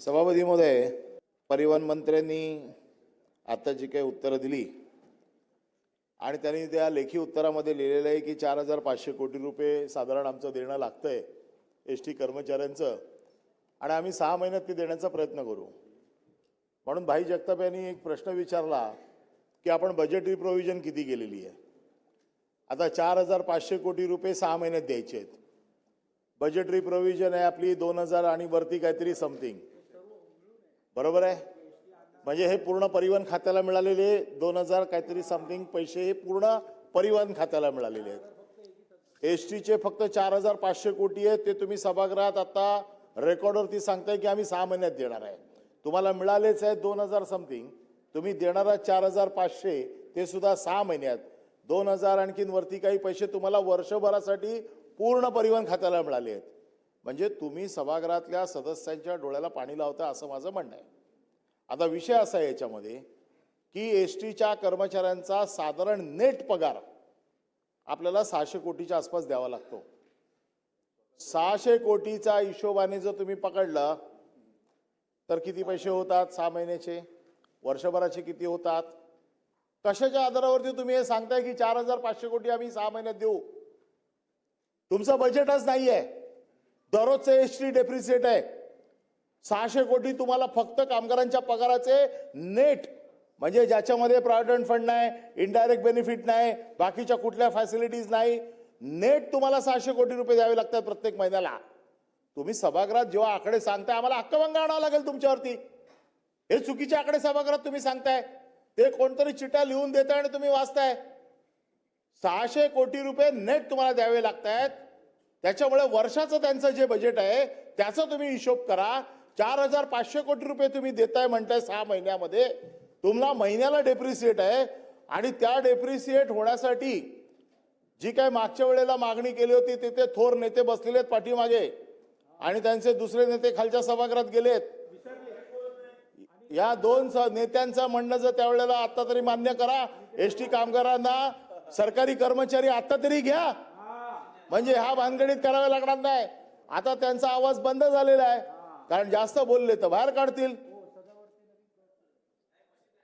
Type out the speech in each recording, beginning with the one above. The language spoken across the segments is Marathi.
सभापती महोदय परिवहन मंत्र्यांनी आता जी काही उत्तरं दिली आणि त्यांनी त्या लेखी उत्तरामध्ये लिहिलेलं आहे की चार हजार पाचशे कोटी रुपये साधारण आमचं देणं लागतं आहे एस टी कर्मचाऱ्यांचं. आणि आम्ही सहा महिन्यात ते देण्याचा प्रयत्न करू. म्हणून भाई जगताप यांनी एक प्रश्न विचारला की आपण बजेटरी प्रोव्हिजन किती केलेली आहे? आता चार हजार पाचशे कोटी रुपये सहा महिन्यात द्यायचे आहेत बजेटरी प्रोव्हिजन आहे आपली दोन हजार आणि वरती काहीतरी समथिंग बरोबर आहे? म्हणजे हे पूर्ण परिवहन खात्याला मिळालेले दोन हजार काहीतरी समथिंग पैसे हे पूर्ण परिवहन खात्याला मिळालेले आहेत. एस टीचे फक्त चार हजार पाचशे कोटी आहेत. ते तुम्ही सभागृहात आता रेकॉर्डवरती सांगताय की आम्ही सहा महिन्यात देणार आहे. तुम्हाला मिळालेच आहे दोन हजार समथिंग तुम्ही देणार आहात चार हजार पाचशे. ते सुद्धा सहा महिन्यात. दोन हजार आणखीन वरती काही पैसे तुम्हाला वर्षभरासाठी पूर्ण परिवहन खात्याला मिळाले आहेत. म्हणजे तुम्ही सभागृहातल्या सदस्यांच्या डोळ्याला पाणी लावता असं माझं म्हणणं आहे. आता विषय असा आहे याच्यामध्ये की एस टीच्या कर्मचाऱ्यांचा साधारण नेट पगार आपल्याला सहाशे कोटीच्या आसपास द्यावा लागतो. सहाशे कोटीचा हिशोबाने जर तुम्ही पकडलं तर किती पैसे होतात? सहा महिन्याचे. वर्षभराचे किती होतात? कशाच्या आधारावरती तुम्ही हे सांगताय की चार हजार पाचशे कोटी आम्ही सहा महिन्यात देऊ? तुमचं बजेटच नाही आहे दररोजचं एस टी डेप्रिसिएट आहे. सहाशे कोटी तुम्हाला फक्त कामगारांच्या पगाराचे नेट म्हणजे ज्याच्यामध्ये प्रॉव्हिडंट फंड नाही इनडायरेक्ट बेनिफिट नाही बाकीच्या कुठल्या फॅसिलिटीज नाही नेट तुम्हाला सहाशे कोटी रुपये द्यावे लागतात प्रत्येक महिन्याला. तुम्ही सभागृहात जेव्हा आकडे सांगताय आम्हाला हक्कभंग आणावा लागेल तुमच्यावरती. हे चुकीचे आकडे सभागृहात तुम्ही सांगताय. ते कोणतरी चिट्या लिहून देताय आणि तुम्ही वाचताय. सहाशे कोटी रुपये नेट तुम्हाला द्यावे लागत आहेत त्याच्यामुळे वर्षाचं त्यांचं जे बजेट आहे त्याचा तुम्ही हिशोब करा. चार हजार पाचशे कोटी रुपये तुम्ही देताय म्हणताय सहा महिन्यामध्ये. तुम्हाला महिन्याला डेप्रिसिएट आहे. आणि त्या डेप्रिसिएट होण्यासाठी जी काय मागच्या वेळेला मागणी केली होती तिथे थोर नेते बसलेले आहेत पाठीमागे. आणि त्यांचे दुसरे नेते खालच्या सभागृहात गेलेत. या दोन नेत्यांचं म्हणणं जर त्यावेळेला आता तरी मान्य करा. एस टी कामगारांना सरकारी कर्मचारी आता तरी घ्या. म्हणजे हा भानगडीत करावे लागणार नाही. आता त्यांचा आवाज बंद झालेला आहे. कारण जास्त बोलले तर बाहेर काढतील.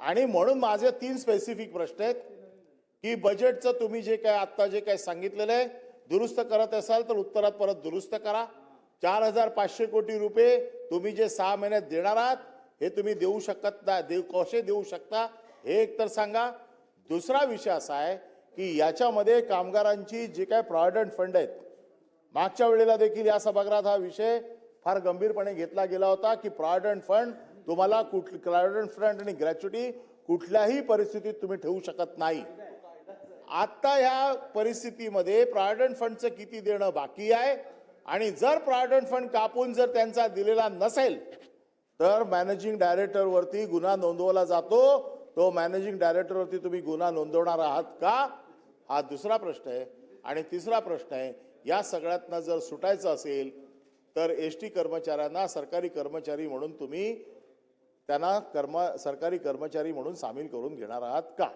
आणि म्हणून माझे तीन स्पेसिफिक प्रश्न आहेत की बजेटचं तुम्ही जे काय आत्ता जे काय सांगितलेलं आहे दुरुस्त करत असाल तर उत्तरात परत दुरुस्त करा. चार हजार पाचशे कोटी रुपये तुम्ही जे सहा महिन्यात देणार आहात हे तुम्ही देऊ शकत नाही देऊ कसे देऊ शकता हे एक तर सांगा. दुसरा विषय असा आहे की याच्यामध्ये कामगारांची जे काय प्रॉव्हिडंट फंड आहेत मागच्या वेळेला देखील या सभागृहात हा विषय फार गंभीरपणे घेतला गेला होता की प्रॉव्हिडंट फंड तुम्हाला कुठ प्रॉव्हिडंट फंड आणि ग्रॅच्युटी कुठल्याही परिस्थितीत तुम्ही ठेवू शकत नाही. आत्ता ह्या परिस्थितीमध्ये प्रॉव्हिडंट फंडचं किती देणं बाकी आहे आणि जर प्रॉव्हिडंट फंड कापून जर त्यांचा दिलेला नसेल तर मॅनेजिंग डायरेक्टरवरती गुन्हा नोंदवला जातो. तो मॅनेजिंग डायरेक्टरवरती तुम्ही गुन्हा नोंदवणार आहात का? हा दुसरा प्रश्न आहे आणि तिसरा प्रश्न आहे या सगळ्यातनं जर सुटायचं असेल तर एस टी कर्मचाऱ्यांना सरकारी कर्मचारी म्हणून तुम्ही त्यांना कर्म सरकारी कर्मचारी म्हणून सामील करून घेणार आहात का?